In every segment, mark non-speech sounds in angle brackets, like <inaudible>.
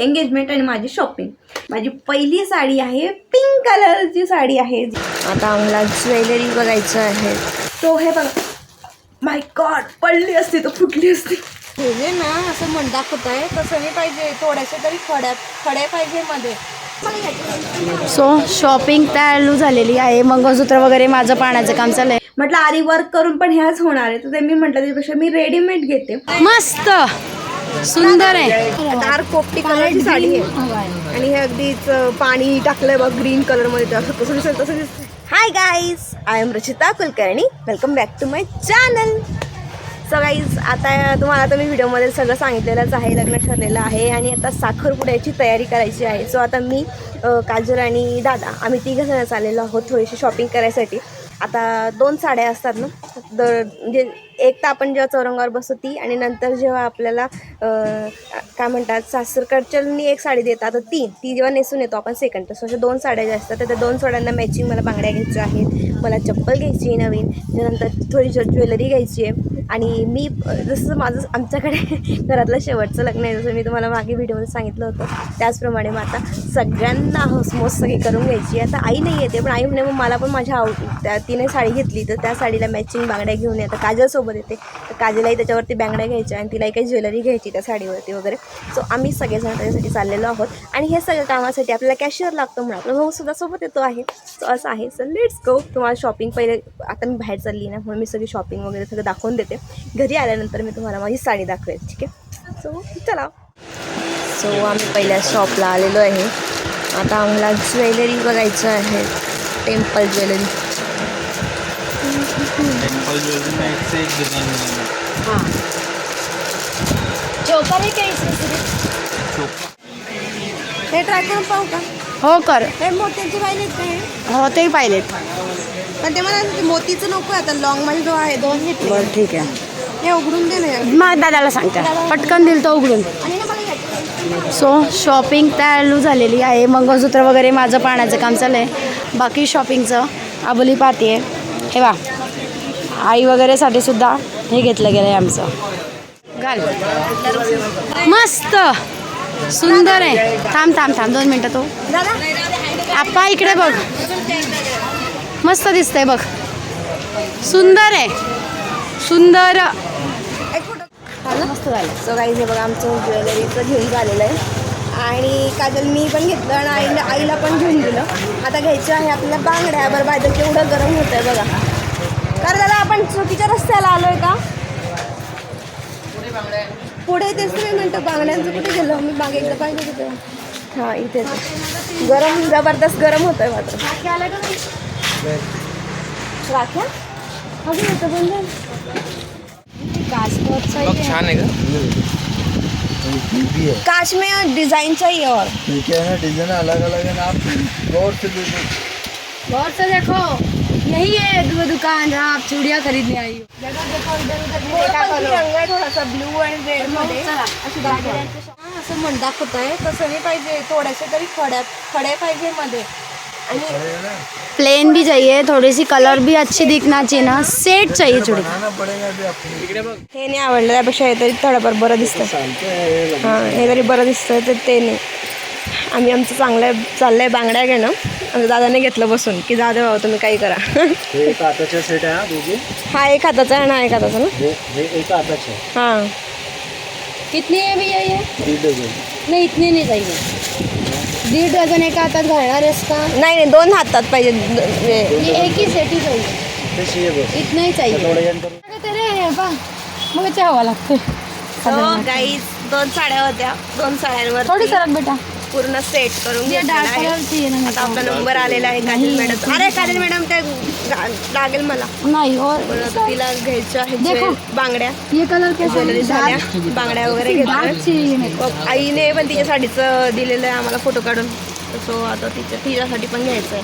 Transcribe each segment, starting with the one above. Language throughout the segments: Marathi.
एंगेजमेंट आणि माझी शॉपिंग माझी पहिली साडी आहे पिंक कलरची साडी आहे. आता आम्हाला ज्वेलरी बघायचं आहे. तो हे बघा. माय गॉड पडली असती तर फुटली असती. हे ना असं मन दाखवत आहे तसं नाही पाहिजे. थोड्याशा तरी खड्या खड्या पाहिजे मध्ये. सो शॉपिंग चालू झालेली आहे. मंगळसूत्र वगैरे माझं पाण्याचं काम चाललंय. म्हटलं आरी वर्क करून पण ह्याच होणार आहे. तर ते मी म्हटलं त्याच्यापेक्षा मी रेडीमेड घेते. मस्त! सुंदर आहे. डार्क पोपटी कलरची साडी आहे. आणि हे अगदीच पाणी टाकलंय बघ ग्रीन कलरमध्ये. ते कसं दिसेल तसं दिसत hi guys I am Rachita Kulkarni welcome back to my channel so guys आता तुम्हाला आता मी व्हिडिओमध्ये सगळं सांगितलेलंच आहे लग्न ठरलेलं आहे. आणि आता साखरपुड्याची तयारी करायची आहे. सो आता मी काजल आणि दादा आम्ही तिघं जण चाललेलो आहोत थोडीशी शॉपिंग करायसाठी. आता दोन साड्या असतात ना दर म्हणजे एक तर आपण जेव्हा चौरंगावर बसतो ती आणि नंतर जेव्हा आपल्याला काय म्हणतात सासरकडच्यांनी एक साडी देतात तर ती ती जेव्हा नेसून येतो आपण सेकंड तर अशा दोन साड्या ज्या असतात तर त्या दोन साड्यांना मॅचिंग मला बांगड्या घ्यायच्या आहेत. मला चप्पल घ्यायची आहे नवीन. त्यानंतर थोडी ज्वेलरी घ्यायची आहे. आणि मी जसं माझं आमच्याकडे <laughs> घरातलं शेवटचं लग्न आहे जसं मी तुम्हाला मागे व्हिडिओमध्ये सांगितलं होतं. त्याचप्रमाणे मग आता सगळ्यांना हसमोस सगळी करून घ्यायची आता आई नाही येते पण आई म्हणे मग मला पण माझ्या आव त्या तिने साडी घेतली तर त्या साडीला मॅचिंग बांगड्या घेऊन येतात काजलसोबत येते. तर काजलाही त्याच्यावरती बांगड्या घ्यायच्या आणि तिलाही काही ज्वेलरी घ्यायची त्या साडीवरती वगैरे. सो आम्ही सगळेजण त्याच्यासाठी चाललेलो आहोत. आणि हे सगळं कामासाठी आपल्याला कॅशियर लागतो म्हणून आपला भाऊसुद्धा सोबत येतो आहे. सो असं आहे. सो लेट्स गो तुम्हाला शॉपिंग पहिले आता मी बाहेर चालली ना म्हणून मी सगळी शॉपिंग वगैरे सगळं दाखवून देते. घरी आल्यानंतर मी तुम्हाला माझी साडी दाखवेल ठीक आहे? सो चला. सो आम्ही पहिल्या शॉपला आलेलो आहे. आता आम्हाला ज्वेलरी बघायचं आहे. Temple jewellery. टेम्पल चोकर आहे हे ट्राय करून पाहू का? हो कर. हे मोत्याचे पाहिलेत का हे? हो ते पाहिलेत. पण ते मला मोतीचं नको आता लॉंगमध्ये जो आहे दोन बरं ठीक आहे. हे उघडून दे ना मग दादाला सांगते पटकन दिल तो उघडून. आणि हे मला घ्यायचं. सो शॉपिंग चालू झालेली आहे. मंगळसूत्र वगैरे माझं पाण्याचं काम चाललं आहे बाकी शॉपिंगचं आबोली पाहते. हे वा आई वगैरेसाठी सुद्धा हे घेतलं गेलं आहे आमचं. घाल. मस्त. सुंदर आहे. थांब थांब थांब. दोन मिनटं तो. दादा. आप्पा इकडे बघ. मस्त दिसतंय बघ. सुंदर आहे. सुंदर. मस्त झालं. सो काही हे बघा आमचं ज्वेलरीचं घेऊन झालेलं आहे. आणि काजल मी पण घेतलं आणि आईला आईला पण घेऊन दिलं आता घ्यायचं आहे आपल्याला बांगड्या बरं बायदल केवढं गरम होत आहे बघा. कारण दादा आपण चुकीच्या रस्त्याला आलो आहे का? पुढे तेच मी म्हणतो बांगड्यांचं कुठे गेलो? मी बाग एकदा पाहिजे तिथे हां इथेच. गरम जबरदस्त गरम होत आहे मात्र. राख्या अजून येतं बंद झालं. बघ छान आहे का काश में डिजाइन चाहिए और। ठीक है? ना डिजाइन अलग अलग है ना आप? गौर से देखो। गौर से देखो। यही है दो दुकान जहाँ आप चूड़ियाँ खरीदने आई हो। रंग आहे थोडासा ब्लू आणि रेडमध्ये अशी दाखवा. असं मन दाखवत आहे तसं नाही पाहिजे थोड्याशा तरी खड्या खड्या पाहिजे मध्ये। प्लेन भी चाहिए थोड़ी सी कलर भी अच्छी दिखना चाहिए ना सेट चाहिए चूड़ी आपको। हे नाही आवडलं त्यापेक्षा हे तरी थोडंफार बरं दिसतं हां हे तरी बरं दिसतं तर ते नाही. आम्ही आमचं चांगलं चाललंय बांगड्या घेणं. आमच्या दादाने घेतलं बसून की दादा बाबा तुम्ही काही करा. हे एक आताचा सेट आहे हा दोघे? हा एक हाताचा आहे हा एक हाताचा ना? हे हे एक हां. कितनी है भैया ये? नहीं इतनी नहीं चाहिए डेढ़ डजन एक हातात घालणार आहेस का? नाही नाही दोन हातात पाहिजे. द- हे. ये एक ही सेट ही चाहिए. इतना ही चाहिए तेरे पा मग चहावा लागते गाईज दोन साड्या होत्या. दोन साड्यांवर थोडी सरक बेटा. पूर्ण सेट करून घेतलेलं आहे. आहे आता आपला नंबर आलेला आहे काजल मॅडम. अरे काजल मॅडम ते लागेल मला. नाही आता तिला देखो. जे बांगड्या. ये कलर कैसा ज्वेलरी है झाल्या. बांगड्या वगैरे घेतल्या. आईने पण तिच्या साडीचं दिलेलं आहे आम्हाला फोटो काढून. सो आता तिच्या तिच्यासाठी पण घ्यायचं आहे.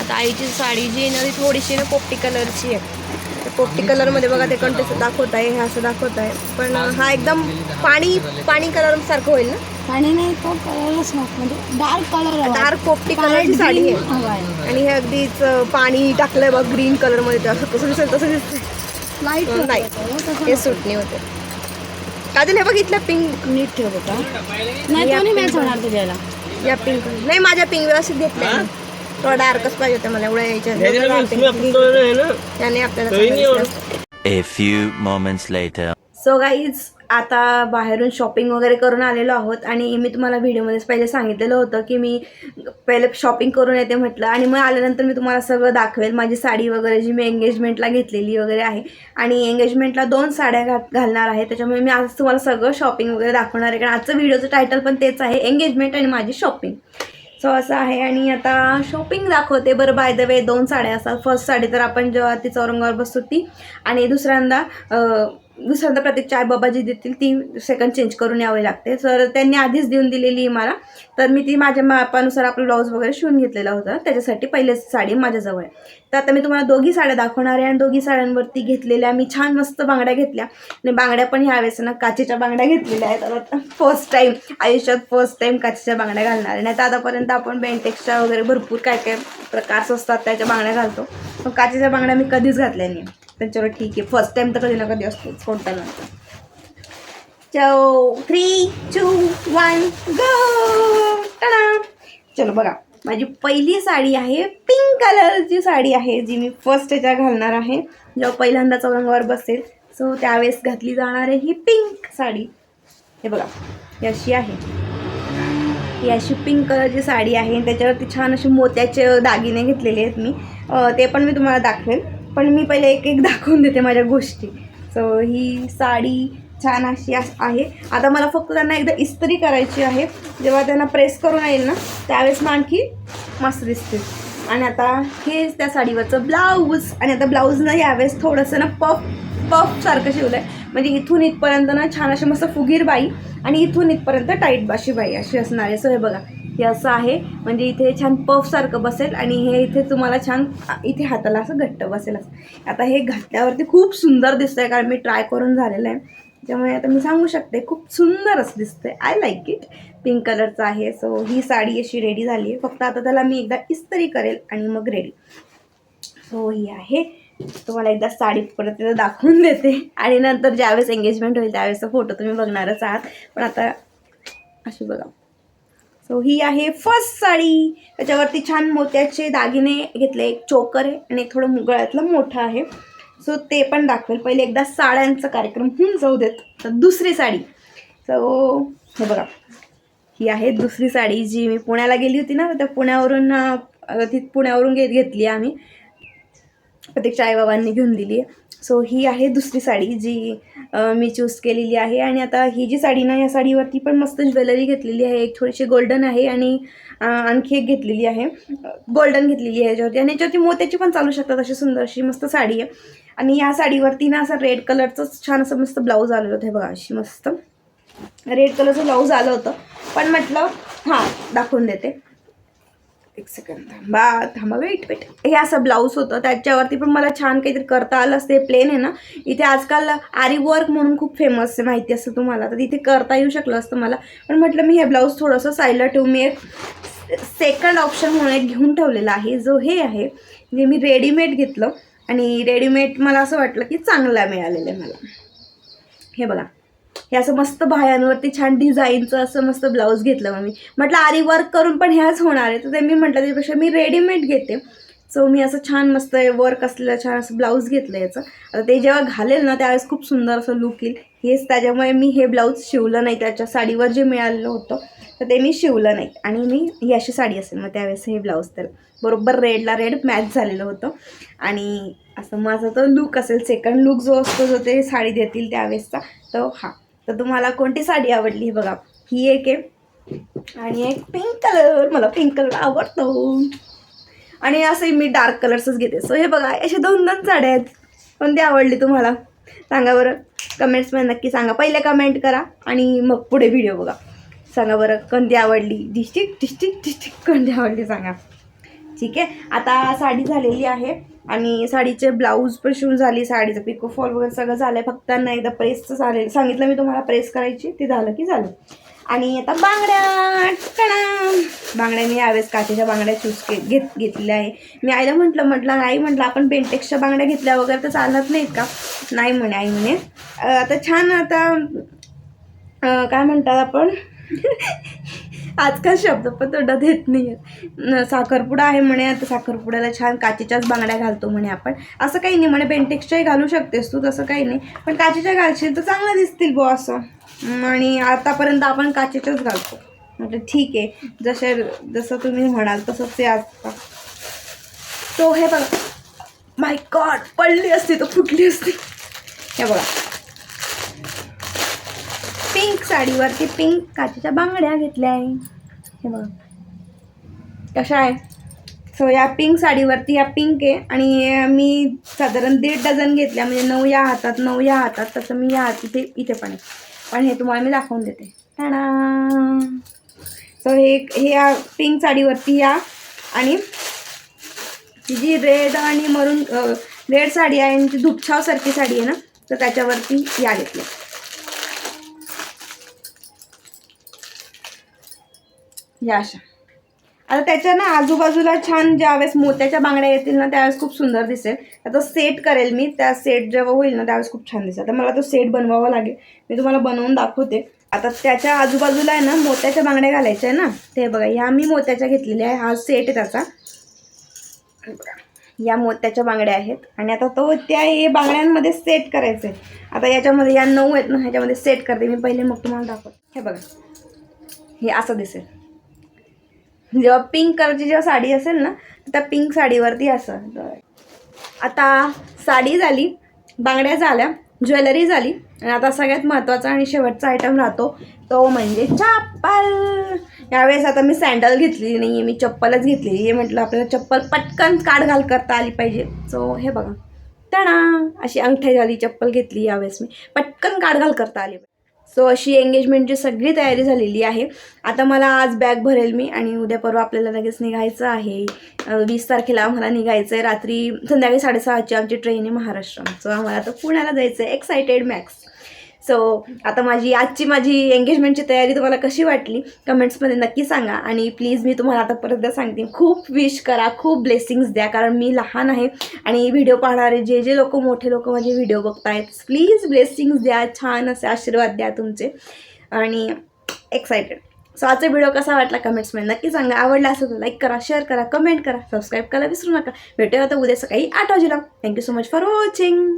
आता आईची साडी जी आहे ना ती थोडीशी ना पोपटी कलरची आहे. पोपटी कलरमध्ये बघा ते कंटेस दाखवत आहे हे असं दाखवत आहे. पण हा एकदम पाणी पाणी कलर सारखं होईल ना? पाणी नाही तो कलरच म्हणजे डार्क कलर डार्क पोपटी कलरची साडी आहे. आणि हे अगदीच पाणी टाकलंय बघ ग्रीन कलरमध्ये. ते असं कसं दिसेल तसं दिसतं लाइट नाही. हे सूट नाही होते. काजल हे बघितलं पिंक नीट ठेव होता नाही तो नाही मॅच होणार तुझ्याला? या पिंक नाही माझ्या पिंक व्यवस्थित घेतल्या थोडा डार्कच पाहिजे होता मला. एवढ्या यायच्या त्याने आपल्याला. A few moments later. So guys आता बाहेरून शॉपिंग वगैरे करून आलेलो आहोत आणि मी तुम्हाला व्हिडिओमध्येच पहिले सांगितलेलं होतं की मी पहिले शॉपिंग करून येते म्हटलं आणि मग आल्यानंतर मी तुम्हाला सगळं दाखवेल. माझी साडी वगैरे जी मी एंगेजमेंटला घेतलेली वगैरे आहे आणि एंगेजमेंटला दोन साड्या घात घालणार आहे. त्याच्यामुळे मी आज तुम्हाला सगळं शॉपिंग वगैरे दाखवणार आहे. कारण आजचं व्हिडिओचं टायटल पण तेच आहे एंगेजमेंट आणि माझी शॉपिंग सो असं आहे आणि आता शॉपिंग दाखवते. बरं बाय द वे दोन साड्या असतात. फर्स्ट साडी तर आपण जेव्हा तिचा औरंगावर बसतो ती आणि दुसऱ्यांदा अं, दुसऱ्यांदा आई बाबाजी बाबा जी देतील ती सेकंड चेंज करून यावी लागते. तर त्यांनी आधीच देऊन दिलेली आहे मला. तर मी ती माझ्या मापानुसार आपलं ब्लाऊज वगैरे शिवून घेतलेला होता. त्याच्यासाठी पहिलेच साडी माझ्याजवळ आहे. तर आता मी तुम्हाला दोघी साड्या दाखवणार आहे आणि दोघी साड्यांवरती घेतलेल्या मी छान मस्त बांगड्या घेतल्या. आणि बांगड्या पण ह्यावेळेस ना काचेच्या बांगड्या घेतलेल्या आहेत. आता फर्स्ट टाईम आयुष्यात फर्स्ट टाईम काचेच्या बांगड्या घालणार आहे. नाही तर आतापर्यंत आपण बेंटेक्सच्या वगैरे भरपूर काय काय प्रकार असतात त्याच्या बांगड्या घालतो. पण काचेच्या बांगड्या मी कधीच घातल्या नाही. त्याच्यावर ठीक आहे. फर्स्ट टाइम तर कधी ना कधी असतोच. कोणता नंतर चौ थ्री टू वन गो चलो बघा. माझी पहिली साडी आहे पिंक कलरची साडी आहे जी मी फर्स्ट याच्या घालणार आहे. जेव्हा पहिल्यांदा चौरंगावर बसेल सो त्यावेळेस घातली जाणार आहे ही पिंक साडी. हे बघा. ही अशी आहे. ही अशी पिंक कलरची साडी आहे. आणि त्याच्यावरती छान असे मोत्याचे दागिने घेतलेले आहेत मी. ते पण मी तुम्हाला दाखवेल पण मी पहिले एक एक दाखवून देते माझ्या गोष्टी. सो ही साडी छान अशी आहे. आता मला फक्त त्यांना एकदा इस्त्री करायची आहे. जेव्हा त्यांना प्रेस करून येईल ना त्यावेळेस मग आणखी मस्त दिसते आणि आता हेच त्या साडीवरचं ब्लाऊज. आणि आता ब्लाऊजनं यावेळेस थोडंसं ना पफ पफ सारखं शिवलं आहे म्हणजे इथून इथपर्यंत ना छान अशी मस्त फुगीर बाई आणि इथून इथपर्यंत टाईट बाशी बाई अशी असणार. आहे सो हे बघा. हे असं आहे. म्हणजे इथे छान पफसारखं बसेल आणि हे इथे तुम्हाला छान इथे हाताला असं घट्ट बसेल असं. आता हे घातल्यावरती खूप सुंदर दिसतंय कारण मी ट्राय करून झालेलं आहे. त्यामुळे आता मी सांगू शकते खूप सुंदर असं दिसतंय. आय लाईक इट पिंक कलरचं आहे. सो ही साडी अशी रेडी झाली आहे. फक्त आता त्याला मी एकदा इस्त्री करेल आणि मग रेडी सो ही आहे. तुम्हाला एकदा साडी परत एकदा दाखवून देते. आणि नंतर ज्यावेळेस एंगेजमेंट होईल त्यावेळेसचा फोटो तुम्ही बघणारच आहात. पण आता अशी बघा. सो ही आहे फर्स्ट साडी. त्याच्यावरती छान मोत्याचे दागिने घेतले. एक चोकर आहे आणि एक थोडं मुगळ्यातलं मोठं आहे. सो ते पण दाखवेल. पहिले एकदा साड्यांचा कार्यक्रम होऊन जाऊ देत. तर दुसरी साडी. सो हे बघा. ही आहे दुसरी साडी जी मी पुण्याला गेली होती ना त्या पुण्यावरून ती पुण्यावरून घेत घेतली आम्ही. प्रत्येक आईबाबांनी घेऊन दिली आहे. सो ही आहे दुसरी साडी जी मी चूज केलेली आहे. आणि आता ही जी साडी ना या साडीवरती पण मस्त ज्वेलरी घेतलेली आहे. एक थोडीशी गोल्डन आहे आणि आणखी एक घेतलेली आहे. गोल्डन घेतलेली आहे याच्यावरती. आणि याच्यावरती मोत्याची पण चालू शकतात अशी सुंदर अशी मस्त साडी आहे. आणि या साडीवरती ना असं रेड कलरचंच छान असं मस्त ब्लाऊज आलेलं होतं. बघा अशी मस्त. रेड कलरचं ब्लाऊज आलं होतं. पण म्हटलं हां दाखवून देते. एक सेकंड थांबा. थांबा वेट वेट हे असं ब्लाऊज होतं. त्याच्यावरती पण मला छान काहीतरी करता आलं असतं. हे प्लेन आहे ना. इथे आजकाल आरी वर्क म्हणून खूप फेमस आहे माहिती असतं तुम्हाला. तर तिथे करता येऊ शकलं असतं मला. पण म्हटलं मी हे ब्लाऊज थोडंसं साईडला ठेवून मी एक सेकंड ऑप्शन म्हणून एक घेऊन ठेवलेला आहे. जो हे आहे जे मी रेडीमेड घेतलं. आणि रेडीमेड मला असं वाटलं की चांगला मिळालेलं आहे मला. हे बघा. हे असं मस्त बाह्यांवरती छान डिझाईनचं असं मस्त ब्लाऊज घेतलं मग मी म्हटलं आरी वर्क करून पण ह्याच होणार आहे. तर ते मी म्हटलं त्याच्यापेक्षा मी रेडीमेड घेते. सो मी असं छान मस्त वर्क असलेलं छान असं ब्लाऊज घेतलं याचं. आता ते जेव्हा घालेल ना त्यावेळेस खूप सुंदर असं लुक येईल. हेच त्याच्यामुळे मी हे ब्लाऊज शिवलं नाही. त्याच्या साडीवर जे मिळालेलं होतं तर ते मी शिवलं नाही. आणि मी ही अशी साडी असेल मग त्यावेळेस हे ब्लाऊज तर बरोबर रेडला रेड मॅच झालेलं होतं. आणि असं माझा तो लुक असेल. सेकंड लुक जो असतो जो ते साडी देतील त्यावेळेसचा तो हा. तर तुम्हाला कोणती साडी आवडली हे बघा. ही एक आहे. आणि एक पिंक कलर मला पिंक कलर आवडतो. आणि असंही मी डार्क कलर्सच घेते. सो हे बघा असे दोन दोन साड्या आहेत. कोणती आवडली तुम्हाला? सांगा बरं. कमेंट्समध्ये नक्की सांगा. पहिले कमेंट करा आणि मग पुढे व्हिडिओ बघा. सांगा बरं कोणती आवडली? डिस्टिक डिस्टिक डिस्टिक कोणती आवडली? सांगा. ठीक आहे? आता साडी झालेली आहे आणि साडीचे ब्लाऊज पण शिवून झाली साडीचं पिको फॉल वगैरे सगळं झालं आहे फक्त ना एकदा प्रेसचं झालेलं सांगितलं मी तुम्हाला प्रेस करायची ते झालं की झालं. आणि आता बांगड्या टणा बांगड्या मी यावेळेस काचेच्या बांगड्या चूज के घेत घेतलेल्या आहे. मी आईला म्हटलं म्हटलं नाही म्हटलं आपण बेंटेक्सच्या बांगड्या घेतल्या वगैरे तर चालत नाहीत का? नाही म्हणे आई म्हणे. आता छान आता काय म्हणतात आपण? <laughs> आजकाल शब्द पण तोंडात येत नाही आहेत साखरपुडा आहे म्हणे आता साखरपुड्याला छान काचेच्याच बांगड्या घालतो म्हणे आपण. असं काही नाही म्हणे बेंटेक्सच्याही घालू शकतेस तू तसं काही नाही. पण काचेच्या घालशील तर चांगलं दिसतील बो असं. आणि आतापर्यंत आपण काचेच्याच घालतो. म्हटलं ठीक आहे जसे जसं तुम्ही म्हणाल तसंच ते आता तो हे बघा. माय गॉड पडली असती तर फुटली असती. हे बघा. पिंक साडीवरती पिंक काचेच्या बांगड्या घेतल्या आहे. हे बघा. कशा आहे? सो या पिंक साडीवरती या पिंक आहे आणि मी साधारण दीड डझन घेतल्या. म्हणजे नऊ या हातात नऊ या हातात. तसं मी या हात इथे इथे पण आहे. पण हे तुम्हाला मी दाखवून देते. सो हे हे या पिंक साडीवरती या आणि ती जी रेड आणि मरून रेड साडी आहे आणि ती धुपछावसारखी साडी आहे ना तर त्याच्यावरती या घेतल्या. या अशा. आता त्याच्या ना आजूबाजूला छान ज्यावेळेस मोत्याच्या बांगड्या येतील ना त्यावेळेस खूप सुंदर दिसेल. आता सेट करेल मी त्या सेट जेव्हा होईल ना त्यावेळेस खूप छान दिसेल. तर मला तो सेट बनवावा लागेल. मी तुम्हाला बनवून दाखवते. आता त्याच्या आजूबाजूला आहे ना मोत्याच्या बांगड्या घालायच्या आहे ना ते बघा ह्या मी मोत्याच्या घेतलेल्या आहे. हा सेट आहे त्याचा. या मोत्याच्या बांगड्या आहेत. आणि आता तो त्या हे बांगड्यांमध्ये सेट करायचं आहे आता याच्यामध्ये या नऊ आहेत ना ह्याच्यामध्ये सेट करते. मी पहिले मग तुम्हाला दाखवते. हे बघा हे असं दिसेल. जेव्हा पिंक कलरची जेव्हा साडी असेल ना तर त्या पिंक साडीवरती असं. आता साडी झाली बांगड्या झाल्या ज्वेलरी झाली आणि आता सगळ्यात महत्त्वाचा आणि शेवटचा आयटम राहतो तो म्हणजे चप्पल. यावेळेस आता मी सँडल घेतलेली नाही आहे मी चप्पलच घेतलेली आहे. म्हटलं आपल्याला चप्पल पटकन काढ घाल करता आली पाहिजे. सो हे बघा. तणा अशी अंगठ्या झाली चप्पल घेतली यावेळेस मी. पटकन काढ घाल करता आली सो अशी एंगेजमेंटची सगळी तयारी झालेली आहे. आता मला आज बॅग भरेल मी आणि उद्या परवा आपल्याला लगेच निघायचं आहे. वीस तारखेला आम्हाला निघायचं आहे रात्री संध्याकाळी साडेसहाची आमची ट्रेन आहे महाराष्ट्र सो आम्हाला आता पुण्याला जायचं आहे एक्सायटेड मॅक्स सो आता माझी आजची माझी एंगेजमेंटची तयारी तुम्हाला कशी वाटली? कमेंट्समध्ये नक्की सांगा. आणि प्लीज मी तुम्हाला आता परत सांगते. खूप विश करा खूप ब्लेसिंग्स द्या कारण मी लहान आहे. आणि व्हिडिओ पाहणारे जे जे लोक मोठे लोक माझे व्हिडिओ बघतायत प्लीज ब्लेसिंग्स द्या छान असे आशीर्वाद द्या तुमचे. आणि एक्सायटेड सो आजचा व्हिडिओ कसा वाटला कमेंट्समध्ये नक्की सांगा. आवडला असेल तर लाईक करा शेअर करा कमेंट करा सबस्क्राईब करायला विसरू नका. भेटूया आता उद्या सकाळी आठ वाजेला. Thank you so much for watching